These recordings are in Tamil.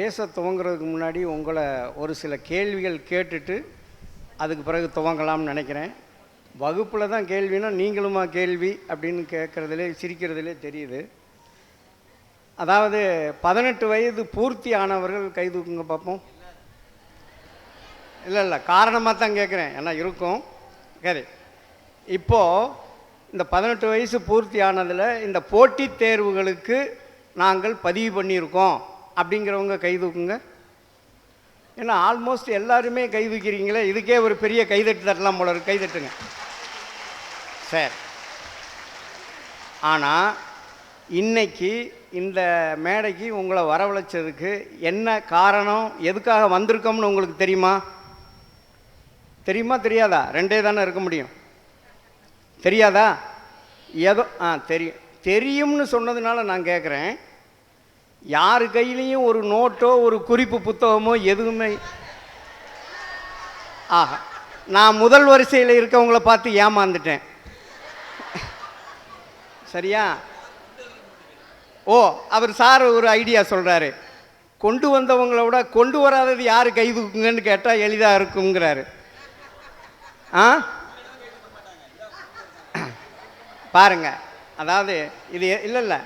பேச துவங்குறதுக்கு முன்னாடி உங்களை ஒரு சில கேள்விகள் கேட்டுட்டு அதுக்கு பிறகு துவங்கலாம்னு நினைக்கிறேன். வகுப்பில் தான் கேள்வினா நீங்களுமா கேள்வி அப்படின்னு கேட்குறதுலே சிரிக்கிறதுலே தெரியுது. அதாவது பதினெட்டு வயது பூர்த்தி ஆனவர்கள் கை தூக்குங்க பார்ப்போம் இல்லை இல்லை காரணமாக தான் கேட்குறேன் ஏன்னா இருக்கும். சரி. இப்போது இந்த பதினெட்டு வயசு பூர்த்தி ஆனதில் இந்த போட்டித் தேர்வுகளுக்கு நாங்கள் பதிவு பண்ணியிருக்கோம். அப்படிங்கிறவங்க கை தூக்குங்க. ஏன்னா ஆல்மோஸ்ட் எல்லாருமே கை தூக்கிறீங்களே இதுக்கே ஒரு பெரிய கைதட்டு தட்டலாம் போல இருக்கு. கைதட்டுங்க சார். ஆனால் இன்னைக்கு இந்த மேடைக்கு உங்களை வரவழைச்சதுக்கு என்ன காரணம் எதுக்காக வந்திருக்கோம்னு உங்களுக்கு தெரியுமா? தெரியுமா தெரியாதா? ரெண்டே தானே இருக்க முடியும். தெரியாதா? ஏதோ ஆ தெரியும். தெரியும்னு சொன்னதுனால நான் கேட்குறேன் யார் கையிலையும் ஒரு நோட்டோ ஒரு குறிப்பு புத்தகமோ எதுவுமே. ஆஹா நான் முதல் வரிசையில் இருக்கவங்கள பார்த்து ஏமாந்துட்டேன். சரியா? ஓ அவர் சார் ஒரு ஐடியா சொல்கிறாரு கொண்டு வந்தவங்கள விட கொண்டு வராதது யார் கை தூக்குங்கன்னு கேட்டால் எளிதாக இருக்குங்கிறாரு ஆ? பாருங்க அதாவது இது இல்லை இல்லை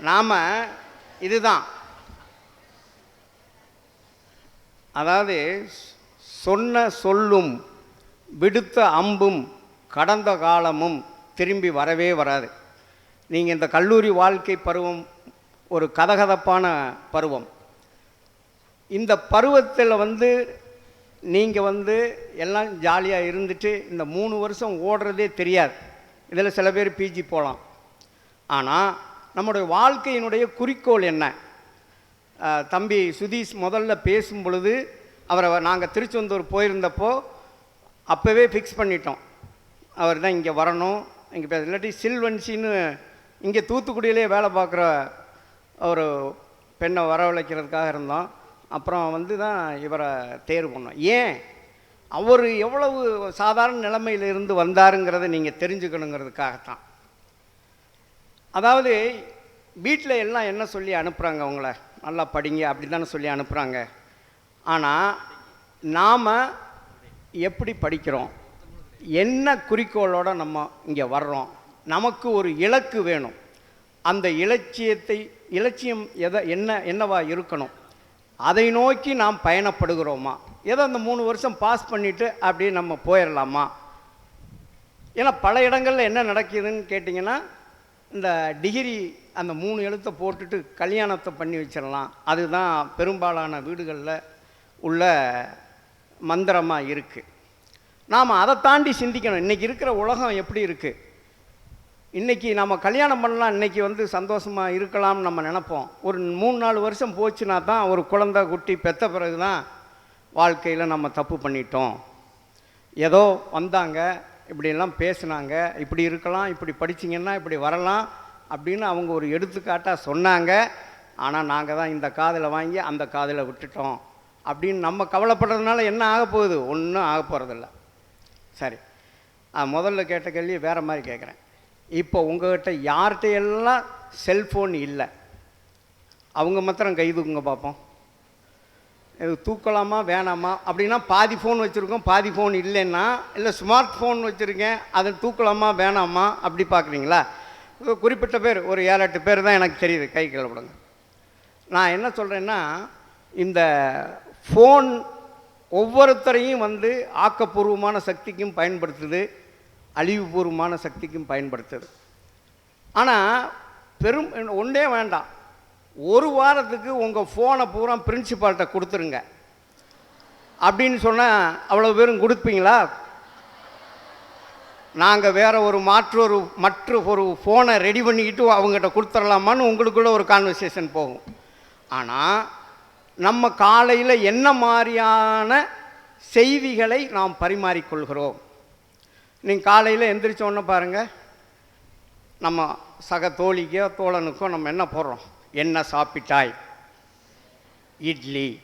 நாம் இதுதான். அதாவது சொன்ன சொல்லும் விடுத்த அம்பும் கடந்த காலமும் திரும்பி வரவே வராது. நீங்கள் இந்த கல்லூரி வாழ்க்கை பருவம் ஒரு கதகதப்பான பருவம். இந்த பருவத்தில் வந்து நீங்கள் வந்து எல்லாம் ஜாலியாக இருந்துட்டு இந்த மூணு வருஷம் ஓடுறதே தெரியாது. இதில் சில பேர் பிஜி போகலாம் ஆனால் நம்முடைய வாழ்க்கையினுடைய குறிக்கோள் என்ன? தம்பி சுதீஷ் முதல்ல பேசும் பொழுது அவரை நாங்கள் திருச்செந்தூர் போயிருந்தப்போ அப்போவே ஃபிக்ஸ் பண்ணிட்டோம். அவர் தான் இங்கே வரணும். இங்கே பேச இல்லாட்டி சில்வன்சின்னு இங்கே தூத்துக்குடியிலே வேலை பார்க்குற ஒரு பெண்ணை வரவழைக்கிறதுக்காக இருந்தோம். அப்புறம் வந்து தான் இவரை தேர்வு பண்ணோம். ஏன்? அவர் எவ்வளவு சாதாரண நிலைமையில இருந்து வந்தாருங்கிறத நீங்கள் தெரிஞ்சுக்கணுங்கிறதுக்காகத்தான். அதாவது வீட்டில் எல்லாம் என்ன சொல்லி அனுப்புகிறாங்க அவங்கள? நல்லா படிங்க அப்படி தானே சொல்லி அனுப்புகிறாங்க ஆனால் நாம் எப்படி படிக்கிறோம்? என்ன குறிக்கோளோடு நம்ம இங்கே வர்றோம்? நமக்கு ஒரு இலக்கு வேணும். அந்த இலட்சியத்தை இலட்சியம் எதை என்ன என்னவா இருக்கணும்? அதை நோக்கி நாம் பயணப்படுகிறோமா? ஏதோ அந்த மூணு வருஷம் பாஸ் பண்ணிவிட்டு அப்படியே நம்ம போயிடலாமா ஏன்னா பல இடங்களில் என்ன நடக்குதுன்னு கேட்டிங்கன்னா இந்த டிகிரி அந்த மூணு எழுத்தை போட்டுட்டு கல்யாணத்தை பண்ணி வச்சிடலாம். அதுதான் பெரும்பாலான வீடுகளில் உள்ள மந்திரமாக இருக்குது நாம் அதை தாண்டி சிந்திக்கணும். இன்றைக்கி இருக்கிற உலகம் எப்படி இருக்குது இன்றைக்கி நம்ம கல்யாணம் பண்ணலாம் இன்றைக்கி வந்து சந்தோஷமாக இருக்கலாம்னு நம்ம நினைப்போம். ஒரு மூணு நாலு வருஷம் போச்சுன்னா தான் ஒரு குழந்தை குட்டி பெத்த பிறகு தான் வாழ்க்கையில் நம்ம தப்பு பண்ணிட்டோம். ஏதோ வந்தாங்க இப்படியெல்லாம் பேசினாங்க இப்படி இருக்கலாம் இப்படி படிச்சிங்கன்னா இப்படி வரலாம் அப்படின்னு அவங்க ஒரு எடுத்துக்காட்டாக சொன்னாங்க. ஆனால் நாங்கள் தான் இந்த காதில் வாங்கி அந்த காதில் விட்டுட்டோம் அப்படின்னு நம்ம கவலைப்படுறதுனால என்ன ஆக போகுது? ஒன்றும் ஆக போகிறதில்ல சரி. முதல்ல கேட்ட கேள்வி வேறு மாதிரி கேட்குறேன் இப்போ உங்கள்கிட்ட யார்கிட்ட எல்லாம் செல்ஃபோன் இல்லை? அவங்க மாத்திரம் கை தூக்குங்க பார்ப்போம் இது தூக்கலாமா வேணாமா? அப்படின்னா பாதி ஃபோன் வச்சுருக்கோம் பாதி ஃபோன் இல்லைன்னா இல்லை ஸ்மார்ட் ஃபோன் வச்சுருக்கேன் அதை தூக்கலாமா வேணாமா? அப்படி பார்க்குறீங்களா? குறிப்பிட்ட பேர் ஒரு ஏழு எட்டு பேர் தான் எனக்கு தெரியுது கை கீழே நான் என்ன சொல்கிறேன்னா இந்த ஃபோன் ஒவ்வொருத்தரையும் வந்து ஆக்கப்பூர்வமான சக்திக்கும் பயன்படுத்துது அழிவுபூர்வமான சக்திக்கும் பயன்படுத்துது. ஆனால் பெரும் ஒன்றே வேண்டாம். ஒரு வாரத்துக்கு உங்கள் ஃபோனை பூரா பிரின்சிபால்கிட்ட கொடுத்துருங்க. அப்படின்னு சொன்னால் அவ்வளோ பேரும் கொடுப்பீங்களா? நாங்கள் வேறு ஒரு மாற்றொரு மற்ற ஒரு ஃபோனை ரெடி பண்ணிக்கிட்டு அவங்ககிட்ட கொடுத்துடலாமான்னு உங்களுக்குள்ள ஒரு கான்வர்சேஷன் போகும். ஆனால் நம்ம காலையில் என்ன மாதிரியான செய்திகளை நாம் பரிமாறிக்கொள்கிறோம்? நீங்கள் காலையில் எந்திரிச்சோன்னு உடனே பாருங்கள் நம்ம சக தோழிக்கோ தோழனுக்கோ நம்ம என்ன போடுறோம்? என்ன சாப்பிட்டாய்? இட்லி.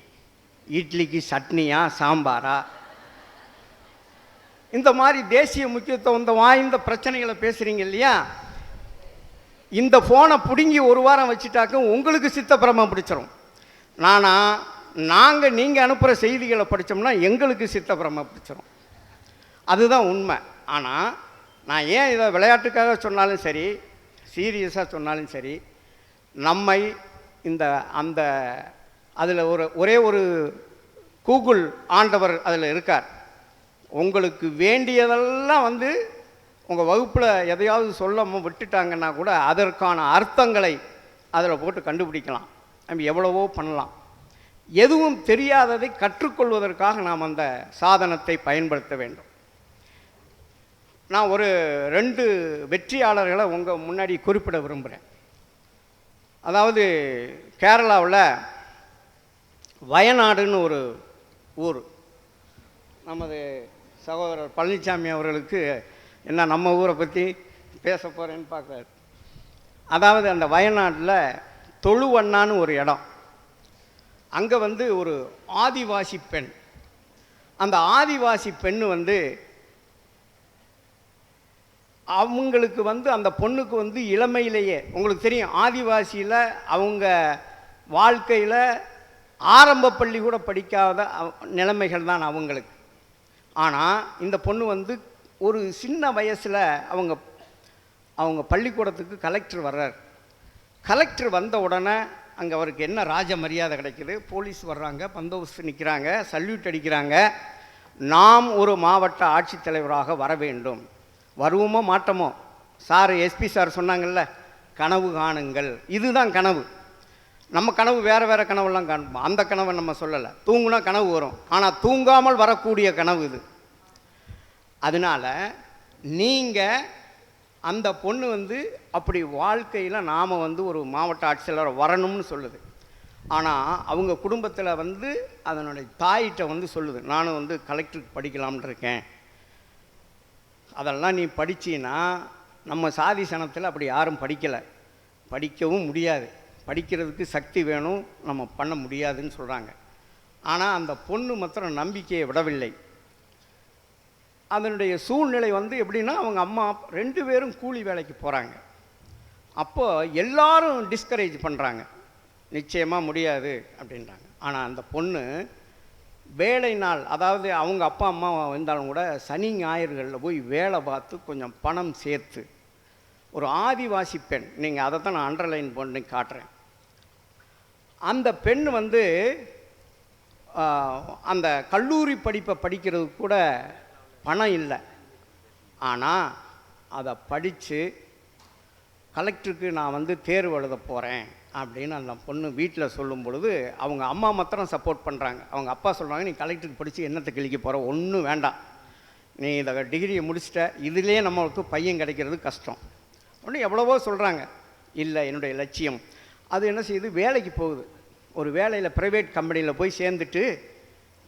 இட்லிக்கு சட்னியா சாம்பாரா? இந்த மாதிரி தேசிய முக்கியத்துவம் இந்த வாய்ந்த பிரச்சனைகளை பேசுகிறீங்க இல்லையா? இந்த ஃபோனை பிடுங்கி ஒரு வாரம் வச்சுட்டாக்கும் உங்களுக்கு சித்தப்பிரமம் பிடிச்சிரும். நானா நாங்கள் நீங்கள் அனுப்புகிற செய்திகளை படித்தோம்னா எங்களுக்கு சித்தப்பிரம பிடிச்சிரும். அதுதான் உண்மை. ஆனால் நான் ஏன் இதை விளையாட்டுக்காக சொன்னாலும் சரி சீரியஸாக சொன்னாலும் சரி நம்மை இந்த அந்த அதில் ஒரு ஒரே ஒரு கூகுள் ஆண்டவர் அதில் இருக்கார். உங்களுக்கு வேண்டியதெல்லாம் வந்து உங்கள் வகுப்பில் எதையாவது சொல்ல விட்டுட்டாங்கன்னா கூட அதற்கான அர்த்தங்களை அதில் போட்டு கண்டுபிடிக்கலாம். நம்ம எவ்வளவோ பண்ணலாம். எதுவும் தெரியாததை கற்றுக்கொள்வதற்காக நாம் அந்த சாதனத்தை பயன்படுத்த வேண்டும். நான் ஒரு ரெண்டு வெற்றியாளர்களை உங்கள் முன்னாடி குறிப்பிட விரும்புகிறேன் அதாவது கேரளாவில் வயநாடுன்னு ஒரு ஊர். நமது சகோதரர் பழனிசாமி அவர்களுக்கு என்ன நம்ம ஊரை பற்றி பேச போகிறேன்னு பார்க்குறாரு அதாவது அந்த வயநாட்டில் தொழுவண்ணான்னு ஒரு இடம். அங்கே வந்து ஒரு ஆதிவாசி பெண். அந்த ஆதிவாசி பெண் வந்து அவங்களுக்கு வந்து அந்த பொண்ணுக்கு வந்து இளமையிலேயே உங்களுக்கு தெரியும் ஆதிவாசியில் அவங்க வாழ்க்கையில் ஆரம்ப பள்ளி கூட படிக்காத நிலைமைகள் தான் அவங்களுக்கு. ஆனால் இந்த பொண்ணு வந்து ஒரு சின்ன வயசில் அவங்க அவங்க பள்ளிக்கூடத்துக்கு கலெக்டர் வர்றார். கலெக்டர் வந்த உடனே அங்கே அவருக்கு என்ன ராஜ மரியாதை கிடைக்கிது? போலீஸ் வர்றாங்க பந்தோபஸ்து நிற்கிறாங்க சல்யூட் அடிக்கிறாங்க. நாம் ஒரு மாவட்ட ஆட்சித்தலைவராக வர வேண்டும். வருவோமோ மாட்டோமோ? சார் எஸ்பி சார் சொன்னாங்கல்ல கனவு காணுங்கள். இதுதான் கனவு. நம்ம கனவு வேறு வேறு கனவுலாம் காண்போம் அந்த கனவை நம்ம சொல்லலை. தூங்குனா கனவு வரும். ஆனால் தூங்காமல் வரக்கூடிய கனவு இது. அதனால் நீங்கள் அந்த பொண்ணு வந்து அப்படி வாழ்க்கையில் நாம் வந்து ஒரு மாவட்ட ஆட்சியாளர் வரணும்னு சொல்லுது. ஆனால் அவங்க குடும்பத்தில் வந்து அதனுடைய தாயிட்ட வந்து சொல்லுது. நானும் வந்து கலெக்டருக்கு படிக்கலாம்னு இருக்கேன். அதெல்லாம் நீ படிச்சீன்னா நம்ம சாதி சனத்தில் அப்படி யாரும் படிக்கலை. படிக்கவும் முடியாது. படிக்கிறதுக்கு சக்தி வேணும். நம்ம பண்ண முடியாதுன்னு சொல்கிறாங்க ஆனால் அந்த பொண்ணு மாத்திரம் நம்பிக்கையை விடவில்லை. அதனுடைய சூழ்நிலை வந்து எப்படின்னா அவங்க அம்மா ரெண்டு பேரும் கூலி வேலைக்கு போகிறாங்க அப்போ எல்லாரும் டிஸ்கரேஜ் பண்ணுறாங்க நிச்சயமாக முடியாது அப்படின்றாங்க. ஆனால் அந்த பொண்ணு வேலை நாள் அதாவது அவங்க அப்பா அம்மா வந்தாலும் கூட சனி ஞாயிறுகளில் போய் வேலை பார்த்து கொஞ்சம் பணம் சேர்த்து ஒரு ஆதிவாசி பெண் நீங்கள் அதை தான் நான் அண்டர்லைன் பண்ணி காட்டுறேன். அந்த பெண் வந்து அந்த கல்லூரி படிப்பை படிக்கிறதுக்கு கூட பணம் இல்லை. ஆனால் அதை படித்து கலெக்டருக்கு நான் வந்து தேர்வு எழுத போகிறேன் அப்படின்னு அந்த பொண்ணு வீட்டில் சொல்லும் பொழுது அவங்க அம்மா மாத்திரம் சப்போர்ட் பண்ணுறாங்க அவங்க அப்பா சொல்கிறாங்க நீ கலெக்டருக்கு படித்து என்னத்தை கிழிக்க போகிற ஒன்றும் வேண்டாம். நீ இதை டிகிரியை முடிச்சிட்ட. இதுலேயே நம்மளுக்கு பையன் கிடைக்கிறது கஷ்டம். அப்படின்னு எவ்வளவோ சொல்கிறாங்க இல்லை என்னுடைய லட்சியம். அது என்ன செய்யுது? வேலைக்கு போகுது. ஒரு வேலையில் ப்ரைவேட் கம்பெனியில் போய் சேர்ந்துட்டு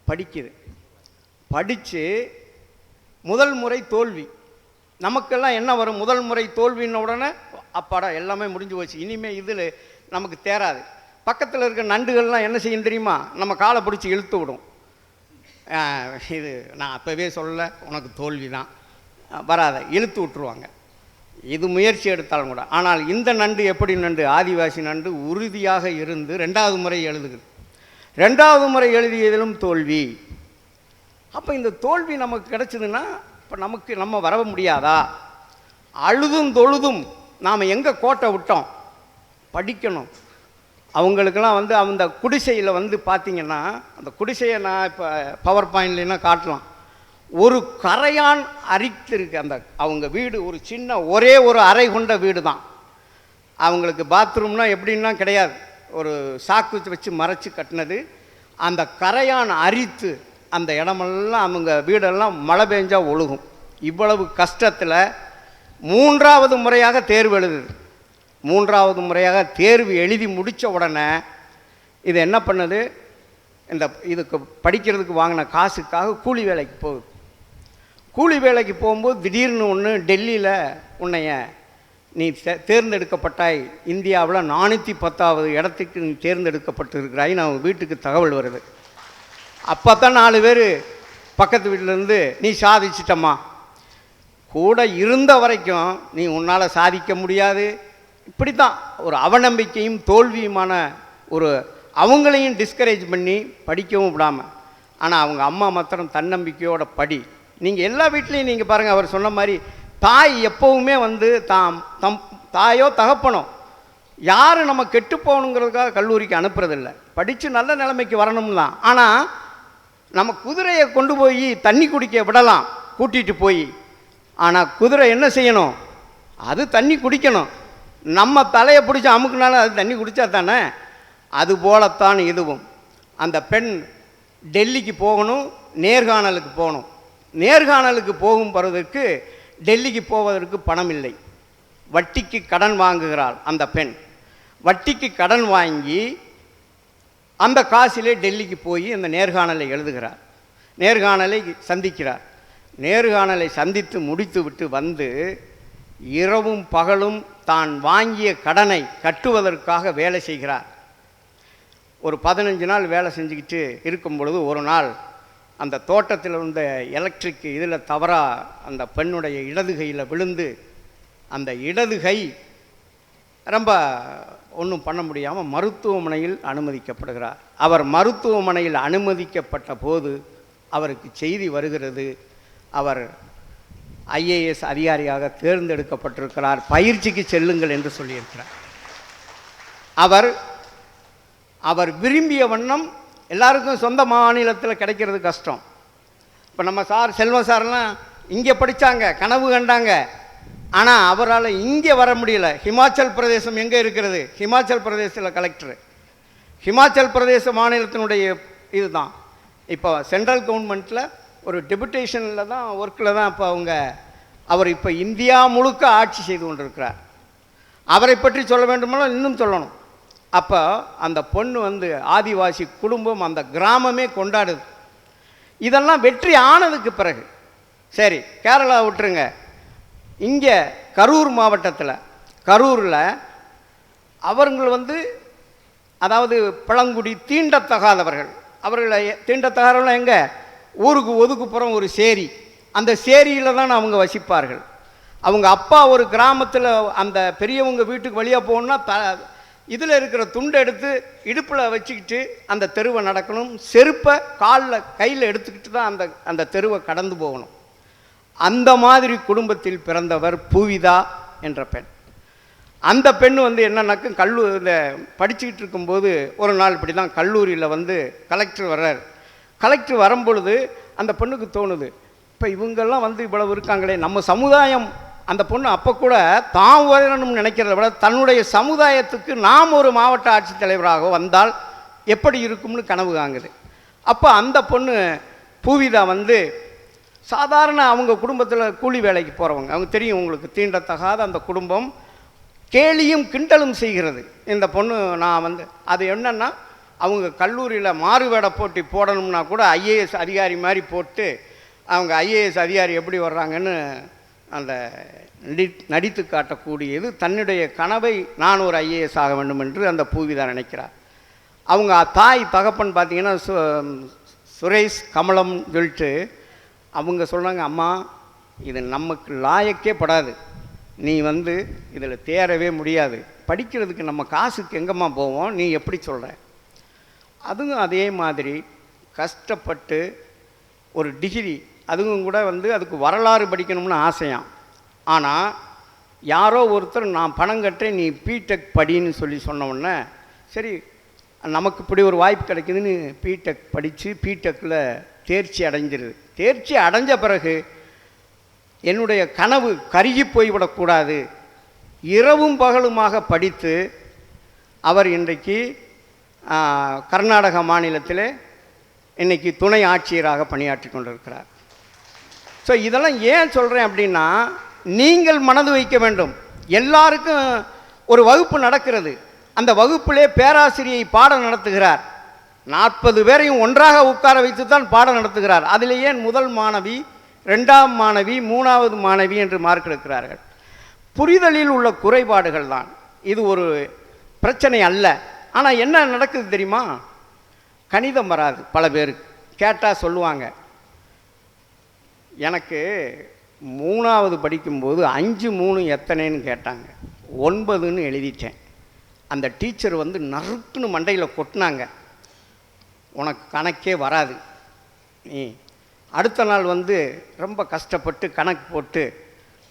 படிக்குது. படித்து முதல் முறை தோல்வி. நமக்கெல்லாம் என்ன வரும்? முதல் முறை தோல்வின்ன உடனே அப்பாடா எல்லாமே முடிஞ்சு போச்சு. இனிமேல் இதில் நமக்கு தேராது. பக்கத்தில் இருக்க நண்டுகள்லாம் என்ன செய்யும் தெரியுமா? நம்ம காலை பிடிச்சி இழுத்து விடும். இது நான் அப்போவே சொல்ல உனக்கு தோல்வி தான் வராத இழுத்து விட்டுருவாங்க. இது முயற்சி எடுத்தாலும் கூட. ஆனால் இந்த நண்டு எப்படி நண்டு? ஆதிவாசி நண்டு உறுதியாக இருந்து ரெண்டாவது முறை எழுதுகிறது. ரெண்டாவது முறை எழுதியதிலும் தோல்வி. அப்போ இந்த தோல்வி நமக்கு கிடச்சிதுன்னா இப்போ நமக்கு நம்ம வர முடியாதா? அழுதும் தொழுதும் நாம் எங்கே கோட்டை விட்டோம்? படிக்கணும். அவங்களுக்கெல்லாம் வந்து அந்த குடிசையில் வந்து பார்த்திங்கன்னா அந்த குடிசையை நான் இப்போ பவர் பாயிண்ட்லாம் காட்டலாம். ஒரு கரையான் அரித்திருக்கு. அந்த அவங்க வீடு ஒரு சின்ன ஒரே ஒரு அறை கொண்ட வீடு தான் அவங்களுக்கு பாத்ரூம்னா எப்படின்னா கிடையாது. ஒரு சாக்கு வச்சு மறைச்சி கட்டினது. அந்த கரையான் அரித்து அந்த இடமெல்லாம் அவங்க வீடெல்லாம் மழை பெஞ்சால் ஒழுகும். இவ்வளவு கஷ்டத்தில் மூன்றாவது முறையாக தேர்வு எழுதுது. மூன்றாவது முறையாக தேர்வு எழுதி முடித்த உடனே இது என்ன பண்ணுது? இந்த இதுக்கு படிக்கிறதுக்கு வாங்கின காசுக்காக கூலி வேலைக்கு போகுது. கூலி வேலைக்கு போகும்போது திடீர்னு ஒன்று டெல்லியில் உன்னைய நீ தே- தேர்ந்தெடுக்கப்பட்டாய். இந்தியாவில் நானூற்றி பத்தாவது இடத்துக்கு நீ தேர்ந்தெடுக்கப்பட்டிருக்கிறாய். நான் வீட்டுக்கு தகவல் வருது. அப்போ தான் நாலு பேர் பக்கத்து வீட்டிலேருந்து நீ சாதிச்சிட்டம்மா. கூட இருந்த வரைக்கும் நீ உன்னால் சாதிக்க முடியாது. இப்படி தான் ஒரு அவநம்பிக்கையும் தோல்வியுமான ஒரு அவங்களையும் டிஸ்கரேஜ் பண்ணி படிக்கவும் விடாமல் ஆனால் அவங்க அம்மா மாத்திரம் தன்னம்பிக்கையோட படி. நீங்கள் எல்லா வீட்லேயும் நீங்கள் பாருங்கள் அவர் சொன்ன மாதிரி தாய் எப்போவுமே வந்து தாம் தம் தாயோ தகப்பனோ யார் நம்ம கெட்டு போகணுங்கிறதுக்காக கல்லூரிக்கு அனுப்புறதில்ல. படித்து நல்ல நிலைமைக்கு வரணும் தான். ஆனால் நம்ம குதிரையை கொண்டு போய் தண்ணி குடிக்க விடலாம். கூட்டிகிட்டு போய். ஆனால் குதிரை என்ன செய்யணும்? அது தண்ணி குடிக்கணும். நம்ம தலையை பிடிச்சி அமுக்குனாலும் அது தண்ணி குடித்தா தானே? அது போலத்தான் இதுவும். அந்த பெண் டெல்லிக்கு போகணும் நேர்காணலுக்கு போகணும். நேர்காணலுக்கு போகும் பருவதற்கு டெல்லிக்கு போவதற்கு பணம் இல்லை. வட்டிக்கு கடன் வாங்குகிறாள் அந்த பெண். வட்டிக்கு கடன் வாங்கி அந்த காசிலே டெல்லிக்கு போய் அந்த நேர்காணலை எழுதுகிறார். நேர்காணலை சந்திக்கிறார். நேர்காணலை சந்தித்து முடித்துவிட்டு வந்து இரவும் பகலும் தான் வாங்கிய கடனை கட்டுவதற்காக வேலை செய்கிறார். ஒரு பதினஞ்சு நாள் வேலை செஞ்சுக்கிட்டு இருக்கும் பொழுது ஒரு நாள் அந்த தோட்டத்தில் இருந்த எலக்ட்ரிக் இதில் தவறாக அந்த பெண்ணுடைய இடது கையில் விழுந்து அந்த இடது கை ரொம்ப ஒன்றும் பண்ண முடியாமல் மருத்துவமனையில் அனுமதிக்கப்படுகிறார். அவர் மருத்துவமனையில் அனுமதிக்கப்பட்ட போது அவருக்கு செய்தி வருகிறது. அவர் ஐஏஎஸ் அதிகாரியாக தேர்ந்தெடுக்கப்பட்டிருக்கிறார். பயிற்சிக்கு செல்லுங்கள் என்று சொல்லியிருக்கிறார். அவர் அவர் விரும்பிய வண்ணம் எல்லாருக்கும் சொந்த மாநிலத்தில் கிடைக்கிறது கஷ்டம். இப்போ நம்ம சார் செல்வம் சார்லாம் இங்கே படித்தாங்க கனவு கண்டாங்க. ஆனால் அவரால் இங்கே வர முடியல. ஹிமாச்சல் பிரதேசம் எங்கே இருக்கிறது? ஹிமாச்சல் பிரதேசத்தில் கலெக்டர். ஹிமாச்சல் பிரதேச மாநிலத்தினுடைய இதுதான். இப்போ சென்ட்ரல் கவர்மெண்ட்டில் ஒரு டெபுட்டேஷனில் தான் ஒர்க்கில் தான் இப்போ அவங்க அவர் இப்போ இந்தியா முழுக்க ஆட்சி செய்து கொண்டிருக்கிறார். அவரை பற்றி சொல்ல வேண்டுமானால் இன்னும் சொல்லணும். அப்போ அந்த பொண்ணு வந்து ஆதிவாசி குடும்பம் அந்த கிராமமே கொண்டாடுது. இதெல்லாம் வெற்றி ஆனதுக்கு பிறகு சரி கேரளா விட்டுருங்க. இங்கே கரூர் மாவட்டத்தில் கரூரில் அவர்கள் வந்து அதாவது பழங்குடி தீண்டத்தகாதவர்கள். அவர்களை தீண்டத்தகாதவர்கள் எங்கே? ஊருக்கு ஒதுக்குப்புறம் ஒரு சேரி. அந்த சேரியில் தான் அவங்க வசிப்பார்கள். அவங்க அப்பா ஒரு கிராமத்தில் அந்த பெரியவங்க வீட்டுக்கு வழியாக போகணுன்னா த இதில் இருக்கிற துண்டை எடுத்து இடுப்பில் வச்சுக்கிட்டு அந்த தெருவை நடக்கணும். செருப்பை காலில் கையில் எடுத்துக்கிட்டு தான் அந்த அந்த தெருவை கடந்து போகணும். அந்த மாதிரி குடும்பத்தில் பிறந்தவர் பூவிதா என்ற பெண். அந்த பெண் வந்து என்னன்னாக்கும் கல்லூரியில் படிச்சுக்கிட்டு இருக்கும்போது ஒரு நாள் இப்படி தான் கல்லூரியில் வந்து கலெக்டர் வர்றார். கலெக்டர் வரும்பொழுது அந்த பொண்ணுக்கு தோணுது இப்போ இவங்கெல்லாம் வந்து இவ்வளவு இருக்காங்களே நம்ம சமுதாயம் அந்த பொண்ணு அப்போ கூட தான் வரணும்னு நினைக்கிறத விட தன்னுடைய சமுதாயத்துக்கு நாம் ஒரு மாவட்ட ஆட்சித்தலைவராக வந்தால் எப்படி இருக்கும்னு கனவு காங்குது அப்போ அந்த பொண்ணு பூவிதா வந்து சாதாரண அவங்க குடும்பத்தில் கூலி வேலைக்கு போகிறவங்க அவங்க தெரியும் உங்களுக்கு தீண்டத்தகாத அந்த குடும்பம் கேலியும் கிண்டலும் செய்கிறது. இந்த பொண்ணு நான் வந்து அது என்னென்னா அவங்க கல்லூரியில் மாறுவேட போட்டி போடணும்னா கூட ஐஏஎஸ் அதிகாரி மாதிரி போட்டு அவங்க ஐஏஎஸ் அதிகாரி எப்படி வர்றாங்கன்னு அந்த நடித்து காட்டக்கூடியது தன்னுடைய கனவை நான் ஒரு ஐஏஎஸ் ஆக வேண்டும் என்று அந்த பூவிதா நினைக்கிறார். அவங்க தாய் தகப்பன் பார்த்தீங்கன்னா சு சுரேஷ் கமலம் சொல்லிட்டு அவங்க சொன்னாங்க அம்மா இது நமக்கு லாயக்கே படாது. நீ வந்து இதில் தேரவே முடியாது. படிக்கிறதுக்கு நம்ம காசுக்கு எங்கம்மா போவோம்? நீ எப்படி சொல்கிற அதுவும் அதே மாதிரி கஷ்டப்பட்டு ஒரு டிகிரி அதுவும் கூட வந்து அதுக்கு வரலாறு படிக்கணும்னு ஆசையாம். ஆனால் யாரோ ஒருத்தர் நான் பணம் கட்டுறேன் நீ பிடெக் படின்னு சொல்லி சொன்ன சரி நமக்கு இப்படி ஒரு வாய்ப்பு கிடைக்குதுன்னு பிடெக் படித்து பிடெக்கில் தேர்ச்சி அடைஞ்சிருது. தேர்ச்சி அடைஞ்ச பிறகு என்னுடைய கனவு கருகி போய்விடக்கூடாது இரவும் பகலுமாக படித்து அவர் இன்றைக்கு கர்நாடக மாநிலத்தில் இன்னைக்கு துணை ஆட்சியராக பணியாற்றி கொண்டிருக்கிறார். ஸோ இதெல்லாம் ஏன் சொல்கிறேன் அப்படின்னா நீங்கள் மனது வைக்க வேண்டும். எல்லாருக்கும் ஒரு வகுப்பு நடக்கிறது. அந்த வகுப்பிலே பேராசிரியை பாடம் நடத்துகிறார். நாற்பது பேரையும் ஒன்றாக உட்கார வைத்து தான் பாடம் நடத்துகிறார். அதில் ஏன் முதல் மாணவி ரெண்டாம் மாணவி மூணாவது மாணவி என்று மார்க் எடுக்கிறார்கள்? புரிதலில் உள்ள குறைபாடுகள் தான். இது ஒரு பிரச்சனை அல்ல. ஆனால் என்ன நடக்குது தெரியுமா? கணிதம் வராது பல பேருக்கு. கேட்டால் சொல்லுவாங்க. எனக்கு மூணாவது படிக்கும்போது அஞ்சு மூணு எத்தனைன்னு கேட்டாங்க. ஒன்பதுன்னு எழுதிட்டேன். அந்த டீச்சர் வந்து நறுக்குன்னு மண்டையில் கொட்டினாங்க. உனக்கு கணக்கே வராது. நீ அடுத்த நாள் வந்து ரொம்ப கஷ்டப்பட்டு கணக்கு போட்டு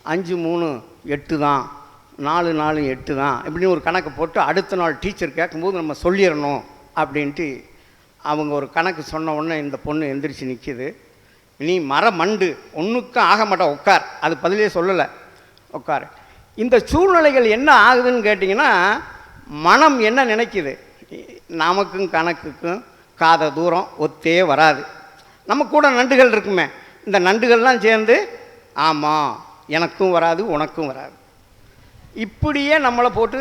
அஞ்சு மூணு எட்டு தான். நாலு நாலு எட்டு தான். இப்படின்னு ஒரு கணக்கு போட்டு அடுத்த நாள் டீச்சர் கேட்கும்போது நம்ம சொல்லிடணும் அப்படின்ட்டு அவங்க ஒரு கணக்கு சொன்ன உடனே இந்த பொண்ணு எந்திரிச்சு நிற்கிது நீ மர மண்டு ஒன்றுக்கும் ஆக மாட்டா உட்கார். அது பதிலே சொல்லலை. உட்கார். இந்த சூழ்நிலைகள் என்ன ஆகுதுன்னு கேட்டிங்கன்னா மனம் என்ன நினைக்குது? நமக்கும் கணக்குக்கும் காத தூரம் ஒத்தே வராது. நம்ம கூட நண்டுகள் இருக்குமே. இந்த நண்டுகள்லாம் சேர்ந்து ஆமாம் எனக்கும் வராது உனக்கும் வராது. இப்படியே நம்மளை போட்டு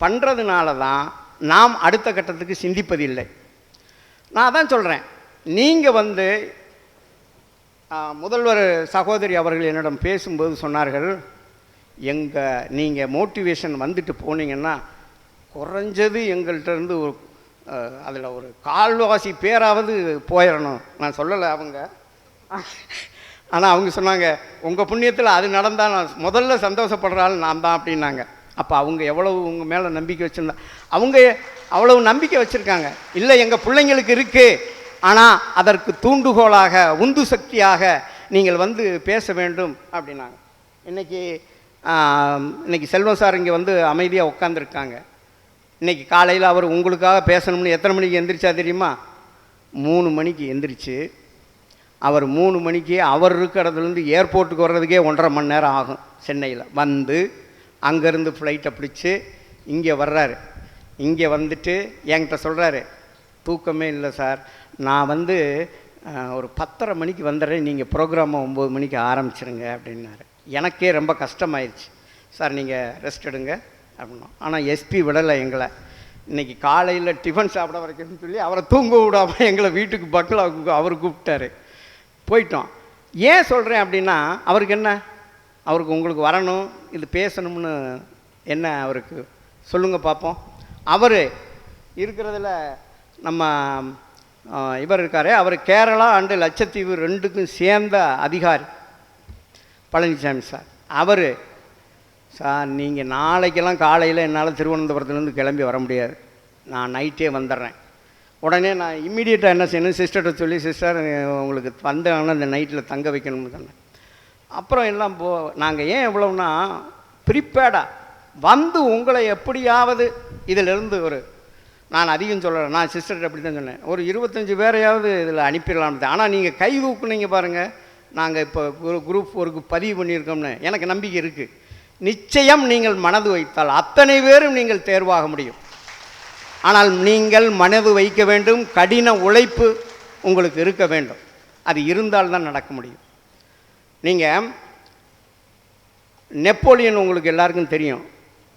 பண்ணுறதுனால தான் நாம் அடுத்த கட்டத்துக்கு சிந்திப்பதில்லை நான் தான் சொல்கிறேன் நீங்கள் வந்து முதல்வர் சகோதரி அவர்கள் என்னிடம் பேசும்போது சொன்னார்கள் எங்கள் நீங்கள் மோட்டிவேஷன் வந்துட்டு போனீங்கன்னா குறைஞ்சது எங்கள்கிட்ட இருந்து ஒரு அதில் ஒரு கால்வாசி பேராவது போயிடணும் நான் சொல்லலை அவங்க. ஆனால் அவங்க சொன்னாங்க உங்கள் புண்ணியத்தில் அது நடந்தால் நான் முதல்ல சந்தோஷப்படுற ஆள் நான் தான் அப்படின்னாங்க. அப்போ அவங்க எவ்வளவு உங்கள் மேலே நம்பிக்கை வச்சுருந்தா அவங்க அவ்வளவு நம்பிக்கை வச்சுருக்காங்க. இல்லை எங்கள் பிள்ளைங்களுக்கு இருக்குது ஆனால் அதற்கு தூண்டுகோலாக உந்து சக்தியாக நீங்கள் வந்து பேச வேண்டும் அப்படின்னாங்க. இன்னைக்கு இன்றைக்கி செல்வம் சார் இங்கே வந்து அமைதியாக உட்காந்துருக்காங்க இன்னைக்கு காலையில் அவர் உங்களுக்காக பேசணும்னு எத்தனை மணிக்கு எந்திரிச்சா தெரியுமா? மூணு மணிக்கு எந்திரிச்சு அவர் மூணு மணிக்கு அவர் இருக்கிறதுலேருந்து ஏர்போர்ட்டுக்கு வர்றதுக்கே ஒன்றரை மணி நேரம் ஆகும் சென்னையில். வந்து அங்கேருந்து ஃப்ளைட்டை பிடிச்சி இங்கே வர்றாரு. இங்கே வந்துட்டு என்கிட்ட சொல்கிறாரு தூக்கமே இல்லை சார். நான் வந்து ஒரு பத்தரை மணிக்கு வந்துடுறேன். நீங்கள் ப்ரோக்ராமை ஒம்பது மணிக்கு ஆரம்பிச்சிருங்க அப்படின்னாரு. எனக்கே ரொம்ப கஷ்டமாயிருச்சு. சார் நீங்கள் ரெஸ்ட் எடுங்க அப்படின்னோம். ஆனால் எஸ்பி விடலை எங்களை. இன்னைக்கு காலையில் டிஃபன் சாப்பிட வரைக்கும்னு சொல்லி அவரை தூங்க விடாமல் எங்களை வீட்டுக்கு பக்கல அவர் கூப்பிட்டாரு. போயிட்டோம். ஏன் சொல்கிறேன் அப்படின்னா அவருக்கு என்ன? அவருக்கு உங்களுக்கு வரணும் இது பேசணும்னு என்ன அவருக்கு? சொல்லுங்கள் பார்ப்போம் அவர் இருக்கிறதுல நம்ம இவர் இருக்கார். அவர் கேரளா அண்டு லட்சத்தீவு ரெண்டுக்கும் சேர்ந்த அதிகாரி பழனிசாமி சார். அவர் சார் நீங்கள் நாளைக்கெல்லாம் காலையில் என்னால் திருவனந்தபுரத்துலேருந்து கிளம்பி வர முடியாது. நான் நைட்டே வந்துடுறேன் உடனே நான் இம்மீடியட்டாக என்ன செய்யணும்? சிஸ்டர்கிட்ட சொல்லி சிஸ்டர் உங்களுக்கு வந்தாங்கன்னா இந்த நைட்டில் தங்க வைக்கணும்னு சொன்னேன். அப்புறம் எல்லாம் போ நாங்கள் ஏன் எவ்வளவுனா ப்ரிப்பேர்டாக வந்து உங்களை எப்படியாவது இதிலிருந்து ஒரு நான் அதிகம் சொல்லலை நான் சிஸ்டர்கிட்ட அப்படி தான் சொன்னேன். ஒரு இருபத்தஞ்சி பேரையாவது இதில் அனுப்பிடலாம்னு. ஆனால் நீங்கள் கை தூக்குனீங்க பாருங்கள் நாங்கள் இப்போ ஒரு குரூப் ஒருக்கு பதிவு பண்ணியிருக்கோம்னு. எனக்கு நம்பிக்கை இருக்குது நிச்சயம் நீங்கள் மனது வைத்தால் அத்தனை பேரும் நீங்கள் தேர்வாக முடியும். ஆனால் நீங்கள் மனது வைக்க வேண்டும் கடின உழைப்பு உங்களுக்கு இருக்க வேண்டும். அது இருந்தால் தான் நடக்க முடியும். நீங்கள் நெப்போலியன் உங்களுக்கு எல்லாருக்கும் தெரியும்.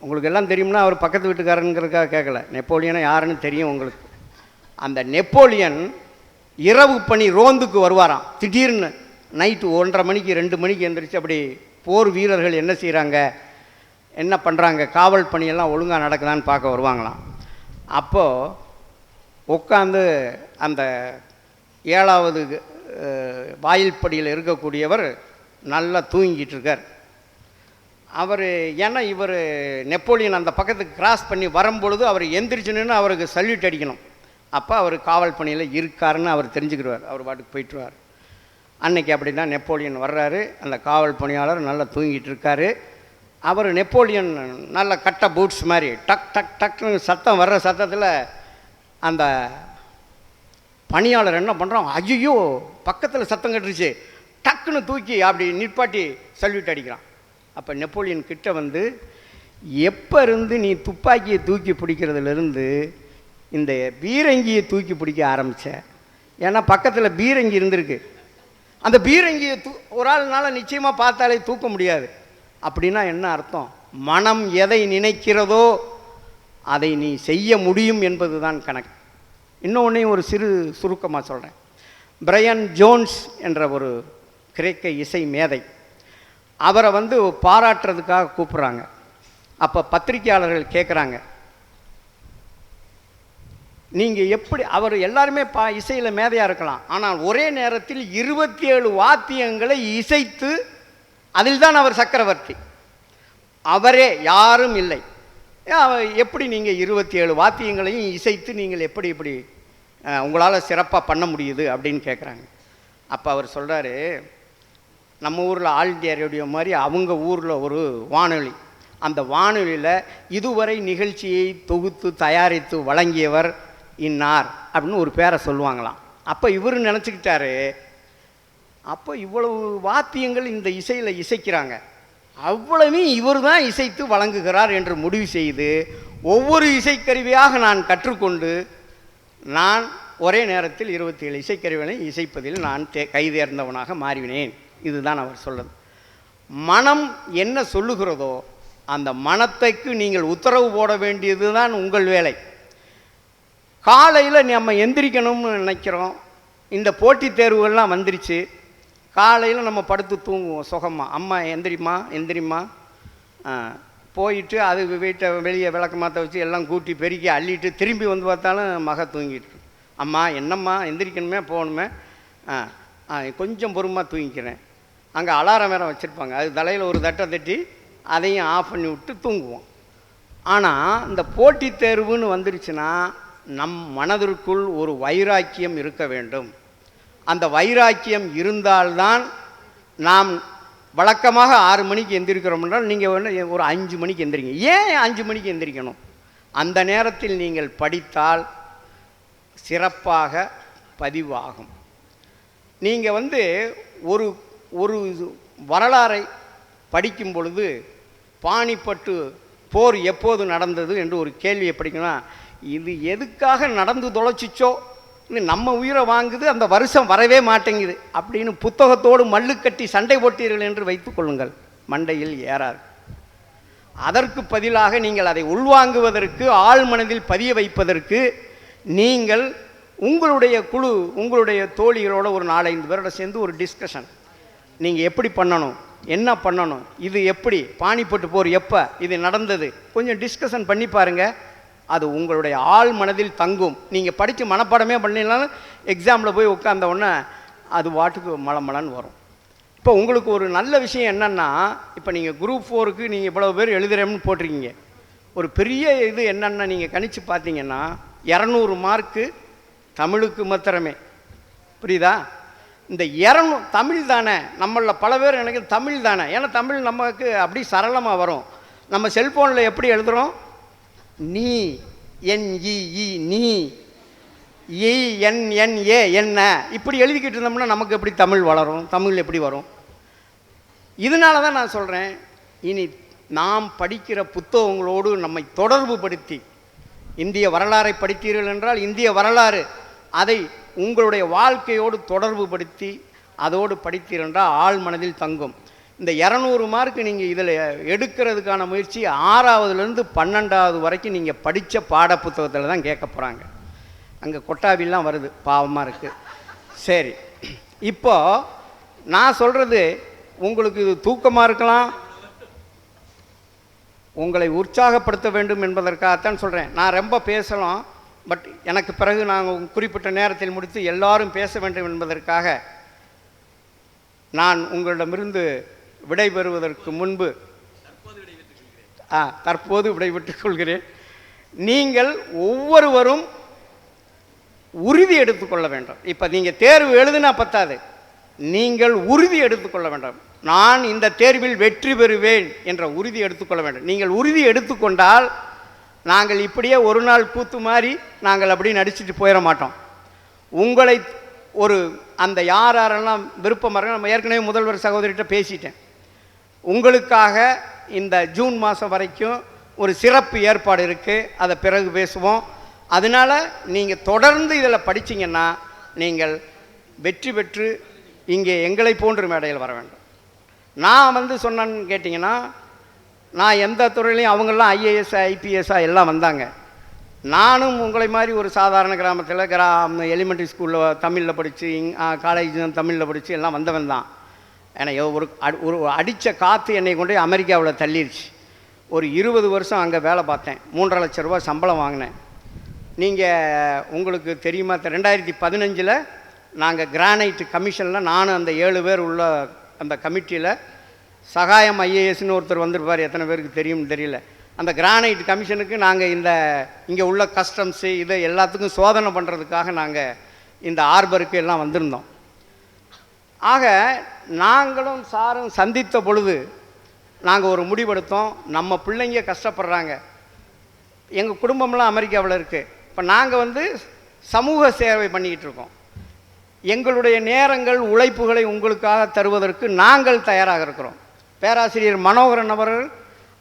உங்களுக்கு எல்லாம் தெரியும்னா அவர் பக்கத்து வீட்டுக்காரனுங்கிறதுக்காக கேட்கல. நெப்போலியனை யாருன்னு தெரியும் உங்களுக்கு. அந்த நெப்போலியன் இரவு பணி ரோந்துக்கு வருவாராம். திடீர்னு நைட்டு ஒன்றரை மணிக்கு ரெண்டு மணிக்கு எந்திரிச்சு அப்படி போர் வீரர்கள் என்ன செய்கிறாங்க என்ன பண்ணுறாங்க காவல் பணியெல்லாம் ஒழுங்காக நடக்குதான்னு பார்க்க வருவாங்களாம். அப்போது உட்காந்து அந்த ஏழாவது வாயில் வாயில்படியில் இருக்கக்கூடியவர் நல்லா தூங்கிட்டு இருக்கார் அவர் ஏன்னா இவர் நெப்போலியன் அந்த பக்கத்துக்கு கிராஸ் பண்ணி வரும்பொழுது அவர் எந்திரிச்சுன்னு அவருக்கு சல்யூட் அடிக்கணும். அப்போ அவர் காவல் பணியில் இருக்காருன்னு அவர் தெரிஞ்சுக்கிடுவார். அவர் பாட்டுக்கு போயிட்டுருவார். அன்றைக்கி அப்படி தான் நெப்போலியன் வர்றாரு. அந்த காவல் பணியாளர் நல்லா தூங்கிட்டு இருக்காரு அவர் நெப்போலியன் நல்ல கட்ட பூட்ஸ் மாதிரி டக் டக் டக்னு சத்தம் வர்ற சத்தத்தில் அந்த பணியாளர் என்ன பண்ணுறோம் ஐயோ பக்கத்தில் சத்தம் கட்டுருச்சு. டக்குன்னு தூக்கி அப்படி நிற்பாட்டி சல்யூட் அடிக்கிறான். அப்போ நெப்போலியன் கிட்ட வந்து எப்போ இருந்து நீ துப்பாக்கியை தூக்கி பிடிக்கிறதுலேருந்து இந்த பீரங்கியை தூக்கி பிடிக்க ஆரம்பித்த ஏன்னா பக்கத்தில் பீரங்கி இருந்திருக்கு. அந்த பீரங்கியை தூ ஒரு ஆள்னால நிச்சயமாக பார்த்தாலே தூக்க முடியாது. அப்படின்னா என்ன அர்த்தம்? மனம் எதை நினைக்கிறதோ அதை நீ செய்ய முடியும் என்பதுதான் கணக்கு. இன்னொன்றையும் ஒரு சிறு சுருக்கமாக சொல்கிறேன் பிரையன் ஜோன்ஸ் என்ற ஒரு கிரேக்க இசை மேதை அவரை வந்து பாராட்டுறதுக்காக கூப்பிட்றாங்க. அப்போ பத்திரிக்கையாளர்கள் கேட்குறாங்க நீங்கள் எப்படி அவர் எல்லாருமே பா இசையில் மேதையாக இருக்கலாம். ஆனால் ஒரே நேரத்தில் இருபத்தி ஏழு வாத்தியங்களை இசைத்து அதில் தான் அவர் சக்கரவர்த்தி. அவரே யாரும் இல்லை. எப்படி நீங்கள் இருபத்தி ஏழு வாத்தியங்களையும் இசைத்து நீங்கள் எப்படி இப்படி உங்களால் சிறப்பாக பண்ண முடியுது அப்படின்னு கேட்குறாங்க அப்போ அவர் சொல்கிறாரு நம்ம ஊரில் ஆல் இண்டியா ரேடியோ மாதிரி அவங்க ஊரில் ஒரு வானொலி. அந்த வானொலியில் இதுவரை நிகழ்ச்சியை தொகுத்து தயாரித்து வழங்கியவர் இன்னார் அப்படின்னு ஒரு பேரை சொல்லுவாங்களாம். அப்போ இவர் நினச்சிக்கிட்டாரு அப்போ இவ்வளவு வாத்தியங்கள் இந்த இசையில் இசைக்கிறாங்க. அவ்வளவையும் இவர் தான் இசைத்து வழங்குகிறார் என்று முடிவு செய்து ஒவ்வொரு இசைக்கருவியாக நான் கற்றுக்கொண்டு நான் ஒரே நேரத்தில் இருபத்தி ஏழு இசைக்கருவிகளை இசைப்பதில் நான் தே கைதேர்ந்தவனாக மாறினேன். இதுதான் அவர் சொல்லுது மனம் என்ன சொல்லுகிறதோ அந்த மனத்தைக்கு நீங்கள் உத்தரவு போட வேண்டியது தான் உங்கள் வேலை. காலையில் நம்ம எந்திரிக்கணும்னு நினைக்கிறோம். இந்த போட்டித் தேர்வுகள்லாம் வந்துருச்சு. காலையில் நம்ம படுத்து தூங்குவோம் சுகமாக அம்மா எந்திரிம்மா எந்திரிம்மா. போயிட்டு அது வீட்டை வெளியே விளக்கு மாற்ற வச்சு எல்லாம் கூட்டி பெருக்கி அள்ளிட்டு திரும்பி வந்து பார்த்தாலும் மக தூங்கிட்டு அம்மா என்னம்மா? எந்திரிக்கணுமே போகணுமே. கொஞ்சம் பொறுமாக தூங்கிக்கிறேன். அங்கே அலாரம் வேற வச்சுருப்பாங்க. அது தலையில் ஒரு தட்டை தட்டி அதையும் ஆஃப் பண்ணி விட்டு தூங்குவோம். ஆனால் இந்த போட்டித் தேர்வுன்னு வந்துருச்சுன்னா நம் மனதிற்குள் ஒரு வைராக்கியம் இருக்க வேண்டும். அந்த வைராக்கியம் இருந்தால்தான் நாம் வழக்கமாக ஆறு மணிக்கு எந்திரிக்கிறோம் என்றால் நீங்கள் வந்து ஒரு அஞ்சு மணிக்கு எந்திரிங்க. ஏன் அஞ்சு மணிக்கு எந்திரிக்கணும்? அந்த நேரத்தில் நீங்கள் படித்தால் சிறப்பாக பதிவாகும். நீங்கள் வந்து ஒரு ஒரு வரலாறை படிக்கும் பொழுது பாணிப்பட்டு போர் எப்போது நடந்தது என்று ஒரு கேள்வியை படிக்கணும் இது எதுக்காக நடந்து தொலைச்சிச்சோ? இது நம்ம உயிரை வாங்குது அந்த வருஷம் வரவே மாட்டேங்குது அப்படின்னு புத்தகத்தோடு மல்லு கட்டி சண்டை போட்டீர்கள் என்று வைத்துக் கொள்ளுங்கள். மண்டையில் ஏறாது அதற்கு பதிலாக நீங்கள் அதை உள்வாங்குவதற்கு ஆழ் மனதில் பதிய வைப்பதற்கு நீங்கள் உங்களுடைய குழு உங்களுடைய தோழிகளோட ஒரு நாலஞ்சு பேரோட சேர்ந்து ஒரு டிஸ்கஷன் நீங்கள் எப்படி பண்ணணும்? என்ன பண்ணணும்? இது எப்படி? பாணிப்பட்டு போர் எப்போ? இது நடந்தது? கொஞ்சம் டிஸ்கஷன் பண்ணி பாருங்கள் அது உங்களுடைய ஆழ் மனதில் தங்கும். நீங்கள் படித்து மனப்பாடமே பண்ணினாலும் எக்ஸாமில் போய் உட்கார்ந்த உடனே அது வாட்டுக்கு மலமலன்னு வரும். இப்போ உங்களுக்கு ஒரு நல்ல விஷயம் என்னென்னா இப்போ நீங்கள் குரூப் ஃபோருக்கு நீங்கள் இவ்வளோ பேர் எழுதுறேன்னு போட்டிருக்கீங்க. ஒரு பெரிய இது என்னென்னா நீங்கள் கணித்து பார்த்தீங்கன்னா இரநூறு மார்க்கு தமிழுக்கு மாத்திரமே. புரியுதா? இந்த இரநூ தமிழ் தானே. நம்மளில் பல பேர் எனக்கு தமிழ் தானே. ஏன்னா தமிழ் நமக்கு அப்படி சரளமாக வரும். நம்ம செல்ஃபோனில் எப்படி எழுதுகிறோம் நீ என் இ நீ. இ என் என் ஏ என்ன? இப்படி எழுதிக்கிட்டு இருந்தோம்னா நமக்கு எப்படி தமிழ் வளரும்? தமிழ் எப்படி வரும்? இதனால தான் நான் சொல்கிறேன் இனி நாம் படிக்கிற புத்தகங்களோடு நம்மை தொடர்பு படுத்தி இந்திய வரலாறை படித்தீர்கள் என்றால் இந்திய வரலாறு அதை உங்களுடைய வாழ்க்கையோடு தொடர்பு படுத்தி அதோடு படித்தீர்கள் என்றால் ஆழ் மனதில் தங்கும். இந்த இரநூறு மார்க் நீங்கள் இதில் எடுக்கிறதுக்கான முயற்சி ஆறாவதுலேருந்து பன்னெண்டாவது வரைக்கும் நீங்கள் படித்த பாட புத்தகத்தில் தான் கேட்க போகிறாங்க அங்கே கொட்டாவிலாம் வருது பாவமாக இருக்குது சரி இப்போ நான் சொல்கிறது உங்களுக்கு இது தூக்கமாக இருக்கலாம். உங்களை உற்சாகப்படுத்த வேண்டும் என்பதற்காகத்தான் சொல்கிறேன் நான் ரொம்ப பேசலாம் பட் எனக்கு பிறகு நாங்கள் குறிப்பிட்ட நேரத்தில் முடித்து எல்லாரும் பேச வேண்டும் என்பதற்காக நான் உங்களிடமிருந்து விடைபெறுவதற்கு முன்பு ஆ தற்போது விடைபெற்றுக் கொள்கிறேன் நீங்கள் ஒவ்வொருவரும் உறுதி எடுத்துக்கொள்ள வேண்டும். இப்போ நீங்கள் தேர்வு எழுதுனா பத்தாது. நீங்கள் உறுதி எடுத்துக்கொள்ள வேண்டும். நான் இந்த தேர்வில் வெற்றி பெறுவேன் என்ற உறுதி எடுத்துக்கொள்ள வேண்டும். நீங்கள் உறுதி எடுத்துக்கொண்டால் நாங்கள் இப்படியே ஒரு நாள் கூத்து மாதிரி நாங்கள் அப்படி நடிச்சிட்டு போயிட மாட்டோம். உங்களை ஒரு அந்த யார் யாரெல்லாம் விருப்பம் இருக்க நம்ம ஏற்கனவே முதல்வர் சகோதரிகிட்ட பேசிட்டேன். உங்களுக்காக இந்த ஜூன் மாதம் வரைக்கும் ஒரு சிறப்பு ஏற்பாடு இருக்குது அதை பிறகு பேசுவோம். அதனால் நீங்கள் தொடர்ந்து இதில் படிச்சிங்கன்னா நீங்கள் வெற்றி பெற்று இங்கே எங்களை போன்று மேடையில் வர வேண்டும். நான் வந்து சொன்னேன்னு கேட்டிங்கன்னா நான் எந்த துறையிலையும் அவங்கெல்லாம் ஐஏஎஸ் ஐபிஎஸ்ஸாக எல்லாம் வந்தாங்க. நானும் உங்களை மாதிரி ஒரு சாதாரண கிராமத்தில் கிராம எலிமெண்ட்ரி ஸ்கூலில் தமிழில் படித்து காலேஜ் தமிழில் படித்து எல்லாம் வந்தவன் தான். ஏன்னா ஒரு அடி- ஒரு அடித்த காற்று என்னை கொண்டு அமெரிக்காவில் தள்ளிடுச்சு ஒரு இருபது வருஷம் அங்கே வேலை பார்த்தேன். மூன்றரை லட்ச ரூபா சம்பளம் வாங்கினேன். நீங்கள் உங்களுக்கு தெரியுமா ரெண்டாயிரத்தி பதினஞ்சில் நாங்கள் கிரானைட் கமிஷனில் நானும் அந்த ஏழு பேர் உள்ள அந்த கமிட்டியில் சகாயம் ஐஏஎஸ்னு ஒருத்தர் வந்திருப்பார். எத்தனை பேருக்கு தெரியும்னு தெரியல. அந்த கிரானைட் கமிஷனுக்கு நாங்கள் இந்த இங்கே உள்ள கஸ்டம்ஸு இதை எல்லாத்துக்கும் சோதனை பண்ணுறதுக்காக நாங்கள் இந்த ஆர்பருக்கு எல்லாம் வந்திருந்தோம். ஆக நாங்களும் சாரும் சந்தித்த பொழுது நாங்கள் ஒரு முடிவெடுத்தோம். நம்ம பிள்ளைங்க கஷ்டப்படுறாங்க. எங்கள் குடும்பம்லாம் அமெரிக்காவில் இருக்குது இப்போ நாங்கள் வந்து சமூக சேவை பண்ணிக்கிட்டு இருக்கோம். எங்களுடைய நேரங்கள் உழைப்புகளை உங்களுக்காக தருவதற்கு நாங்கள் தயாராக இருக்கிறோம். பேராசிரியர் மனோகரன் அவர்கள்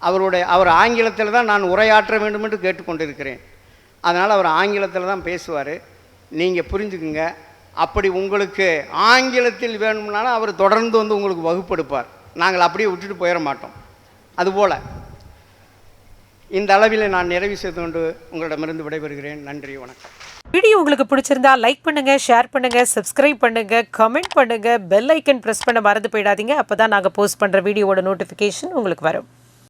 அவருடைய அவர் ஆங்கிலத்தில் தான் நான் உரையாற்ற வேண்டும் என்று கேட்டுக்கொண்டிருக்கிறேன். அதனால் அவர் ஆங்கிலத்தில் தான் பேசுவார். நீங்கள் புரிஞ்சுக்குங்க. அப்படி உங்களுக்கு ஆங்கிலத்தில் வேணும்னாலும் அவர் தொடர்ந்து வந்து உங்களுக்கு வகுப்பெடுப்பார். நாங்கள் அப்படியே விட்டுட்டு போயிட மாட்டோம். அதுபோல் இந்த அளவில் நான் நிறைவு செய்து கொண்டு உங்களிடமிருந்து விடைபெறுகிறேன். நன்றி வணக்கம். வீடியோ உங்களுக்கு பிடிச்சிருந்தா லைக் பண்ணுங்க ஷேர் பண்ணுங்க சப்ஸ்கிரைப் பண்ணுங்க கமெண்ட் பண்ணுங்க பெல் ஐக்கன் ப்ரெஸ் பண்ண மறந்து போயிடாதீங்க. அப்பதான் நாங்கள் போஸ்ட் பண்ணுற வீடியோவோட நோட்டிஃபிகேஷன் உங்களுக்கு வரும்.